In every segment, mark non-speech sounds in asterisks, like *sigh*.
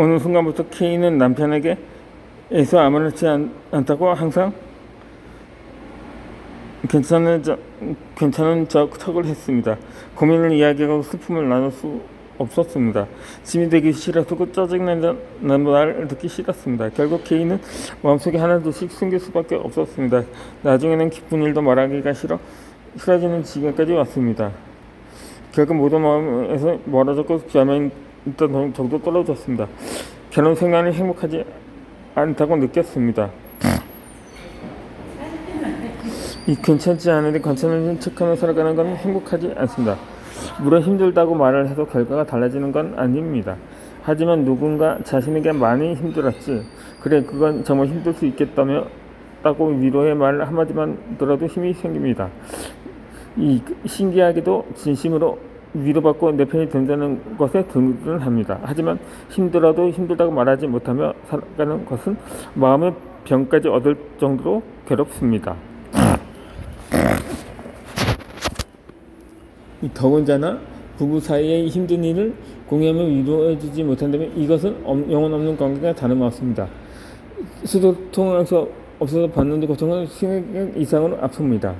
어느 순간부터 K는 남편에게 에서 아무렇지 않, 않다고 항상 괜찮은 저, 괜찮은 척, 척을 했습니다. 고민을 이야기하고 슬픔을 나눌 수 없었습니다. 짐이 되기 싫었고 짜증나는 말 듣기 싫었습니다. 결국 K는 마음속에 하나둘씩 숨길 수밖에 없었습니다. 나중에는 기쁜 일도 말하기가 싫어 싫어지는 지경까지 왔습니다. 결국 모든 마음에서 멀어졌고 자면 있던 정도 떨어졌습니다. 결혼 생활이 행복하지 않다고 느꼈습니다. 이 괜찮지 않은데 괜찮은 척하며 살아가는 건 행복하지 않습니다. 물론 힘들다고 말을 해도 결과가 달라지는 건 아닙니다. 하지만 누군가 자신에게 많이 힘들었지. 그래 그건 정말 힘들 수 있겠다며 따고 위로의 말 한마디만 들어도 힘이 생깁니다. 이 신기하게도 진심으로 위로받고 내 편이 된다는 것에 든든합니다. 하지만 힘들어도 힘들다고 말하지 못하며 살아가는 것은 마음의 병까지 얻을 정도로 괴롭습니다. 이 더군다나 부부 사이의 힘든 일을 공유하며 위로해주지 못한다면 이것은 엄- 영혼 없는 관계가 다름없습니다. 수도통에서 없어서 받는 고통은 생각 이상으로 아픕니다.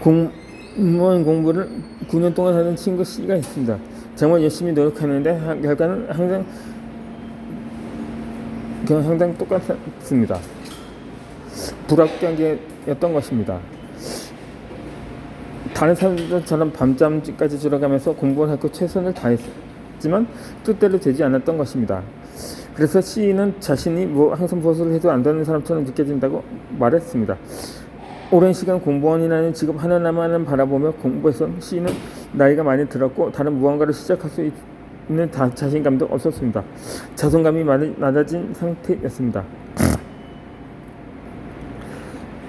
공무원 공부를 9년 동안 하는 친구 C가 있습니다. 정말 열심히 노력하는데 하- 결과는 항상 그냥 항상 똑같습니다. 불합격이었던 것입니다. 다른 사람들처럼 밤잠까지 들어가면서 공부를 하고 최선을 다했지만 뜻대로 되지 않았던 것입니다. 그래서 C는 자신이 뭐 항상 무엇을 해도 안 되는 사람처럼 느껴진다고 말했습니다. 오랜 시간 공무원이라는 직업 하나만을 바라보며 공부해서 C는 나이가 많이 들었고 다른 무언가를 시작할 수 있는 다- 자신감도 없었습니다. 자존감이 많이 낮아진 상태였습니다.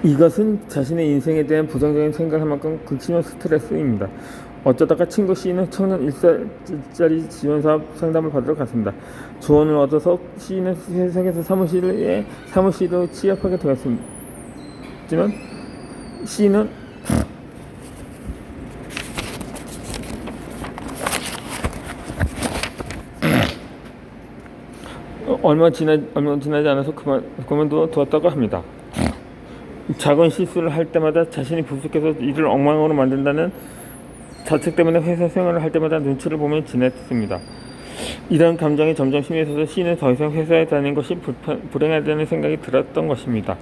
이것은 자신의 인생에 대한 부정적인 생각을 할 만큼 극심한 스트레스입니다. 어쩌다가 친구 C는 청년 1살짜리 지원사업 상담을 받으러 갔습니다. 조언을 얻어서 C는 세상에서 사무실에 사무실로 취업하게 되었습니다. C는 어, 얼마 지나 얼마 지나지 않아서 그만 그만두어 두었다고 합니다. 작은 실수를 할 때마다 자신이 부족해서 일을 엉망으로 만든다는 자책 때문에 회사 생활을 할 때마다 눈치를 보며 지냈습니다. 이런 감정이 점점 심해져서 C는 더 이상 회사에 다니는 것이 불편, 불행하다는 생각이 들었던 것입니다.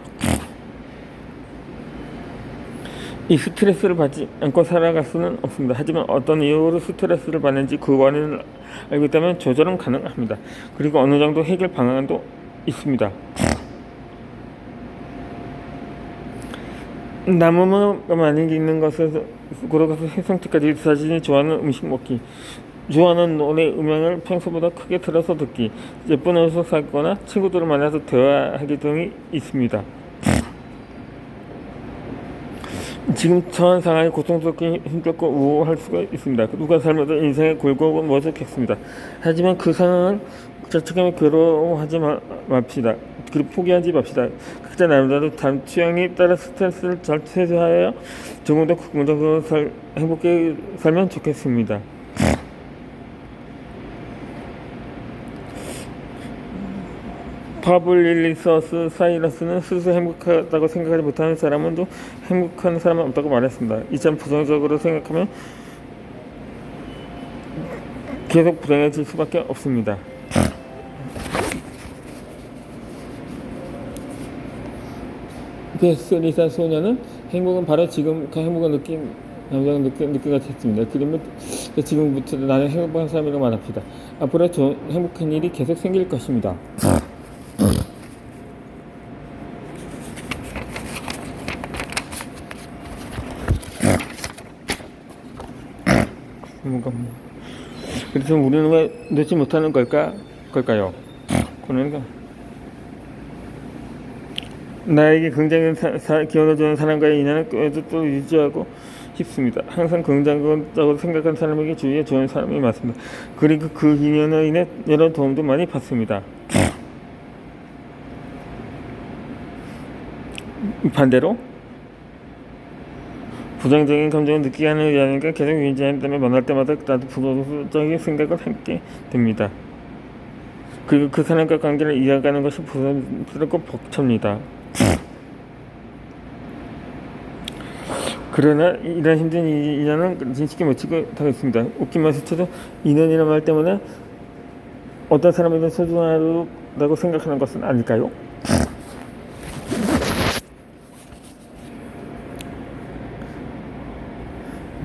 이 스트레스를 받지 않고 살아갈 수는 없습니다. 하지만 어떤 이유로 스트레스를 받는지 그 원인을 알고 있다면 조절은 가능합니다. 그리고 어느 정도 해결 방안도 있습니다. 나무가 많이 있는 것에서 걸어가서 해상도까지 자신이 좋아하는 음식 먹기 좋아하는 노래 음향을 평소보다 크게 틀어서 듣기 예쁜 옷을 사거나 친구들을 만나서 대화하기 등이 있습니다. 지금 처한 상황이 고통스럽게 힘들고 우울할 수가 있습니다. 누가 살면서 인생의 골고루 모색했습니다. 하지만 그 상황을 자책하며 괴로워하지 마, 맙시다. 그리고 포기하지 맙시다. 각자 나름대로 다른 취향에 따라 스트레스를 잘 최소화하여 조금 더 긍정적으로 살, 행복하게 살면 좋겠습니다. 파블릴리서스 사이러스는 스스로 행복하다고 생각하지 못하는 사람은 또 행복한 사람은 없다고 말했습니다. 이점 부정적으로 생각하면 계속 불행해질 수밖에 없습니다. 베스리사 소녀는 행복은 바로 지금 그 행복을 느낀 남자가 느끼, 느끼가 됐습니다. 그러면 지금부터 나는 행복한 사람이라고 말합시다. 앞으로 좋은 행복한 일이 계속 생길 것입니다. 뭔가 뭐. 그래서 우리는 왜 놓지 못하는 걸까? 걸까요? 그러니까 나에게 긍정적인 사, 사, 기운을 주는 사람과의 인연을 그래도 또 유지하고 싶습니다. 항상 긍정적으로 생각하는 사람에게 주위에 좋은 사람이 많습니다. 그리고 그 인연으로 인해 여러 도움도 많이 받습니다. 반대로 부정적인 감정을 느끼게 하는 연애가 계속 유지한다면 만날 때마다 나도 부정적인 생각을 하게 됩니다. 그리고 그 사람과 관계를 이어가는 것이 부담스럽고 벅찹니다. 그러나 이런 힘든 인연은 진실게 맺히고 하겠습니다. 웃기만 스쳐도 인연이란 말 때문에 어떤 사람에게 소중하다고 생각하는 것은 아닐까요?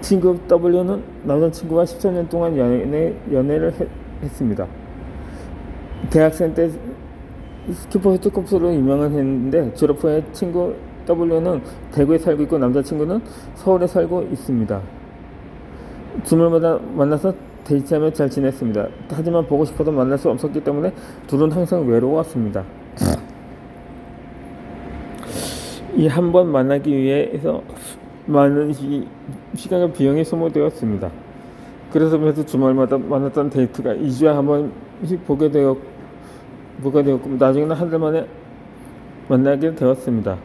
친구 W는 남자친구와 13년 동안 연애, 연애를 했, 했습니다. 대학생 때 스키퍼 컵스로 유명을 했는데 졸업 후에 친구 W는 대구에 살고 있고 남자친구는 서울에 살고 있습니다. 주말마다 만나서 데이트하며 잘 지냈습니다. 하지만 보고 싶어도 만날 수 없었기 때문에 둘은 항상 외로웠습니다. 이 한 번 만나기 위해서 많은 시, 시간과 비용이 소모되었습니다. 그래서 매주 주말마다 만났던 데이트가 2주에 한 번씩 보게 되었, 보게 되었고 나중에는 한 달 만에 만나게 되었습니다.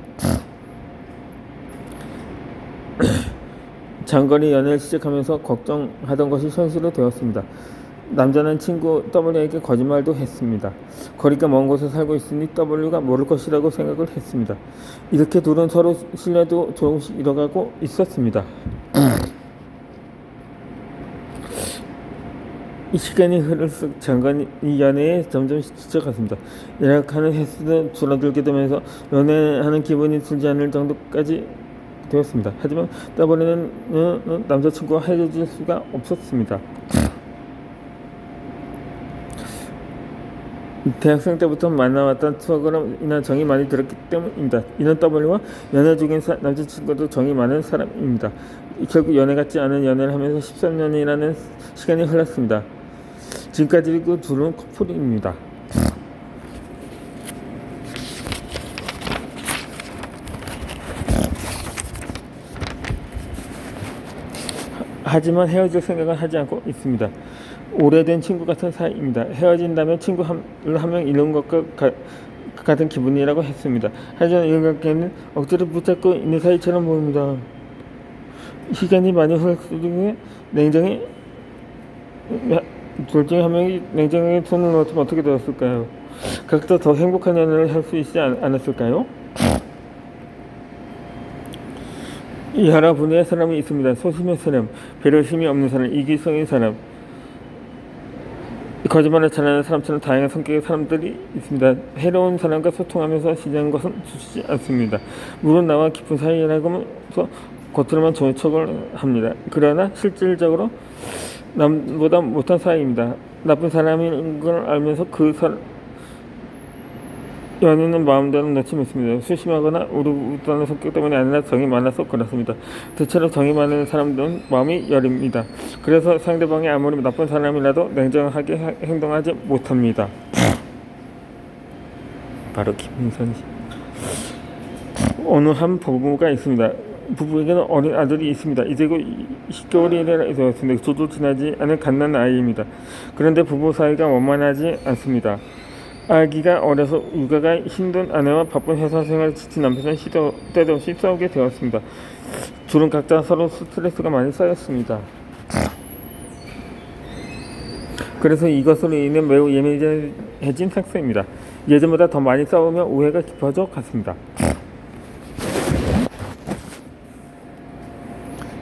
*clears throat* 장거리 연애를 시작하면서 걱정하던 것이 현실로 되었습니다. 남자는 친구 W에게 거짓말도 했습니다. 거리가 먼 곳에 살고 있으니 W가 모를 것이라고 생각을 했습니다. 이렇게 둘은 서로 신뢰도 조금씩 잃어가고 있었습니다. 이 시간이 흐를수록 장거리 연애에 점점 지쳐갔습니다. 예약하는 횟수도 줄어들게 되면서 연애하는 기분이 들지 않을 정도까지 되었습니다. 하지만 W는 남자친구와 헤어질 수가 없었습니다. 대학생 때부터 만나왔던 추억으로 인한 정이 많이 들었기 때문입니다. 이는 W와 연애 중인 사, 남자친구도 정이 많은 사람입니다. 결국 연애 같지 않은 연애를 하면서 13년이라는 시간이 흘렀습니다. 지금까지 그 둘은 커플입니다. 하지만 헤어질 생각은 하지 않고 있습니다. 오래된 친구 같은 사이입니다. 헤어진다면 친구 한명 잃는 것과 가, 같은 기분이라고 했습니다. 하지만 이 관계는 억지로 붙잡고 있는 사이처럼 보입니다. 시간이 많이 흘렀을 때 냉정히 둘 중에 한 명이 냉정하게 손을 놓았으면 어떻게 되었을까요? 각자 더 행복한 연애를 할 수 있지 않, 않았을까요? 여러 분야의 사람이 있습니다. 소심한 사람, 배려심이 없는 사람, 이기성인 사람, 거짓말을 잘하는 사람처럼 다양한 성격의 사람들이 있습니다. 해로운 사람과 소통하면서 시작한 것은 좋지 않습니다. 물론 나와 깊은 사이라고 해서 겉으로만 좋은 척을 합니다. 그러나 실질적으로 남보다 못한 사이입니다. 나쁜 사람인 걸 알면서 그 사람 연인은 마음대로 놓지 못습니다. 수심하거나 우르르다는 성격 때문에 아니라 정이 많아서 그렇습니다. 대체로 정이 많은 사람들은 마음이 여립니다. 그래서 상대방이 아무리 나쁜 사람이라도 냉정하게 행동하지 못합니다. *laughs* 바로 김민선 씨. 어느 한 부부가 있습니다. 부부에게는 어린 아들이 있습니다. 이제고 10개월이 되었습니다. 저도 지나지 않은 갓난 아이입니다. 그런데 부부 사이가 원만하지 않습니다. 아기가 어려서 육아가 힘든 아내와 바쁜 회사 생활 지친 남편은 시도 때도 없이 싸우게 되었습니다. 둘은 각자 서로 스트레스가 많이 쌓였습니다. 그래서 이것으로 인해 매우 예민해진 상태입니다. 예전보다 더 많이 싸우며 오해가 깊어져 갔습니다.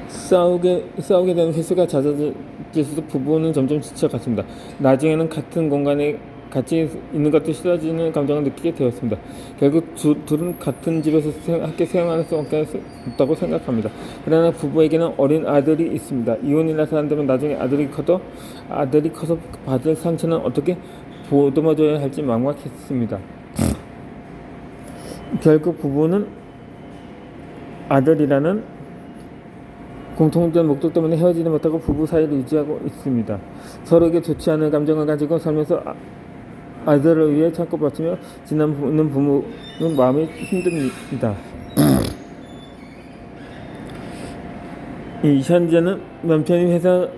싸우게 싸우게 되는 횟수가 잦아질수록 부부는 점점 지쳐갔습니다. 나중에는 같은 공간에 같이 있는 것도 싫어지는 감정을 느끼게 되었습니다. 결국 두, 둘은 같은 집에서 함께 생활할 수 없다고 생각합니다. 그러나 부부에게는 어린 아들이 있습니다. 이혼이라서 한다면 나중에 아들이 커도 아들이 커서 받을 상처는 어떻게 보듬어줘야 할지 막막했습니다. 결국 부부는 아들이라는 공통된 목적 때문에 헤어지지 못하고 부부 사이를 유지하고 있습니다. 서로에게 좋지 않은 감정을 가지고 살면서 아들을 위해 버티며 지나는 부모는 마음이 힘듭니다. *clears throat* 이 현재는 남편이 회사가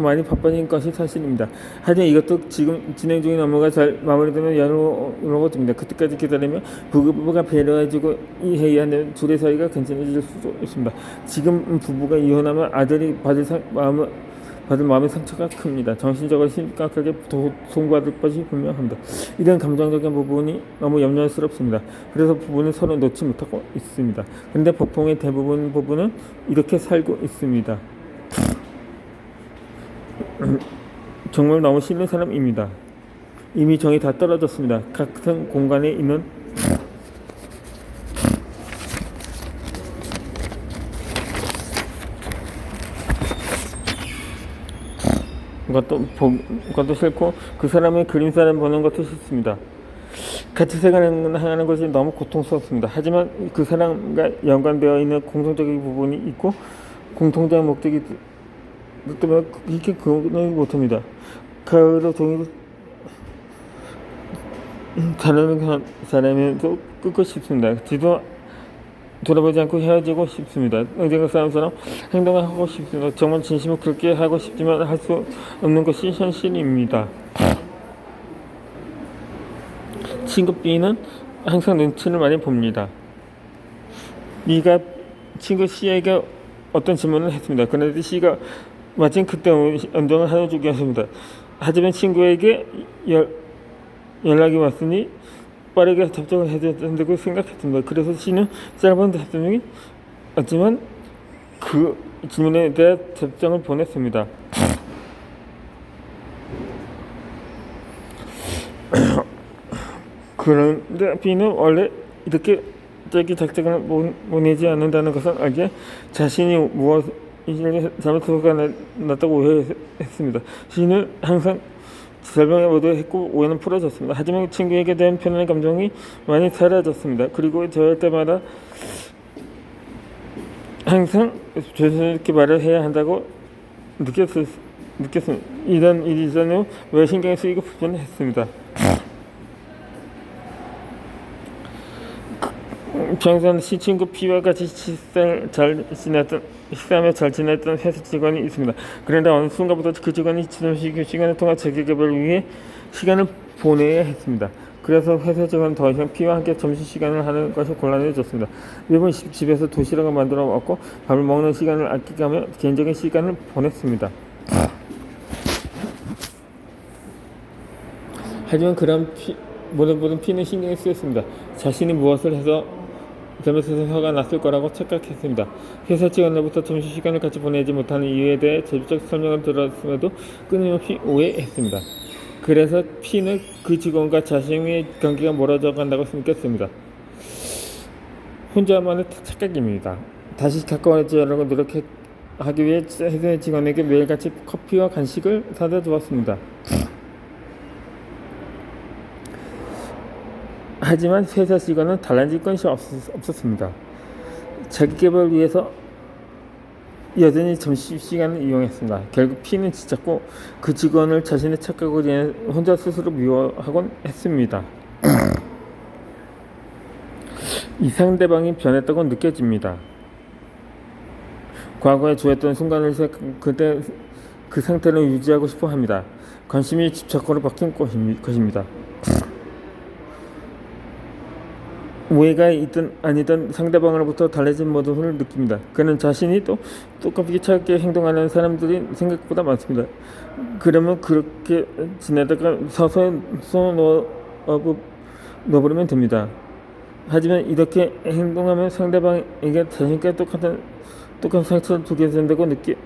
많이 바빠진 것이 사실입니다. 하지만 이것도 지금 진행 중인 업무가 잘 마무리되면 연으로 됩니다. 그때까지 기다리면 부부가 배려해주고 이해야 하는 둘의 사이가 괜찮아질 수도 있습니다. 지금 부부가 이혼하면 아들이 받을 상, 마음을 받을 마음의 상처가 큽니다. 정신적으로 심각하게 고통받을 것이 분명합니다. 이런 감정적인 부분이 너무 염려스럽습니다. 그래서 부부는 서로 놓지 못하고 있습니다. 근데 보통의 대부분 부부는 이렇게 살고 있습니다. *clears throat* 정말 너무 싫은 사람입니다. 이미 정이 다 떨어졌습니다. 같은 공간에 있는 것도 보 것도 싫고 그 사람의 그림사를 보는 것도 싫습니다. 같이 생활하는 것이 너무 고통스럽습니다. 하지만 그 사람과 연관되어 있는 공통적인 부분이 있고 공통적인 목적이 때문에 이렇게 그걸 못합니다. 가을로 종이 다른 사람에도 끊고 싶습니다. 뒤도 돌아보지 않고 헤어지고 싶습니다. 언젠가 사람처럼 행동을 하고 싶습니다. 정말 진심으로 그렇게 하고 싶지만 할 수 없는 것이 현실입니다. 친구 B는 항상 눈치를 많이 봅니다. B가 친구 C에게 어떤 질문을 했습니다. 그런데 C가 마침 그때 언정을 하나 주기였습니다. 하지만 친구에게 연, 연락이 왔으니 빠르게 답장을 해야 된다고 생각했습니다. 그래서 C는 짧은 답장이 왔지만 그 질문에 대해 답장을 보냈습니다. *coughs* 그런데 B는 원래 이렇게 짧게 답장을 보내지 않는다는 것을 알게 자신이 무엇을 잘못해서가 났다고 오해했습니다. C는 항상 설명에 모두했고 오해는 풀어졌습니다. 하지만 친구에게 대한 편안한 감정이 많이 사라졌습니다. 그리고 저럴 때마다 항상 조심스럽게 말을 해야 한다고 느꼈을, 느꼈습니다. 이런 일이 있었는 왜 신경이 쓰이고 불편했습니다. 평소는 시 친구 P와 같이 식사를 잘 지냈던 식사하며 잘 지냈던 회사 직원이 있습니다. 그런데 어느 순간부터 그 직원이 점심 시간을 통한 재개발을 위해 시간을 보내야 했습니다. 그래서 회사 직원은 더 이상 P와 함께 점심 시간을 하는 것이 곤란해졌습니다. 매번 집에서 도시락을 만들어 먹고 밥을 먹는 시간을 아끼게 하며 개인적인 시간을 보냈습니다. 하지만 그런 피, 모든 모든 P는 신경이 쓰였습니다. 자신이 무엇을 해서 잘못해서 화가 났을 거라고 착각했습니다. 회사 직원들부터 점심시간을 같이 보내지 못하는 이유에 대해 제비적 설명을 들었음에도 끊임없이 오해했습니다. 그래서 P는 그 직원과 자신의 관계가 멀어져 간다고 느꼈습니다. 혼자만의 착각입니다. 다시 가까워지려고 노력하기 위해 회사 직원에게 매일같이 커피와 간식을 사다 주었습니다. 하지만 회사 직원은 달라질 것이 없, 없었습니다. 자기 개발을 위해서 여전히 점심시간을 이용했습니다. 결국 P는 지쳤고 그 직원을 자신의 착각으로 인해 혼자 스스로 미워하곤 했습니다. *clears throat* 이 상대방이 변했다고 느껴집니다. 과거에 좋아했던 순간을 그때 그 상태를 유지하고 싶어 합니다. 관심이 집착으로 바뀐 것입니다. *clears throat* 오해가 있든 아니든 상대방으로부터 달라진 모습을 느낍니다. 그는 자신이 또 똑같이 차갑게 행동하는 사람들이 생각보다 많습니다. 그러면 그렇게 지내다가 서서히 쏘 넣어버리면 됩니다. 하지만 이렇게 행동하면 상대방에게 자신과 똑같은 똑같은 상처를 주게 된다고 느끼,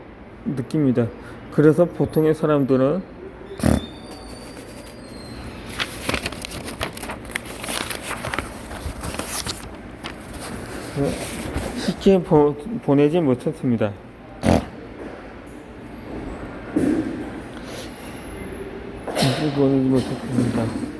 느낍니다. 그래서 보통의 사람들은 쉽게 보, 보내지 못했습니다. 보내지 못했습니다.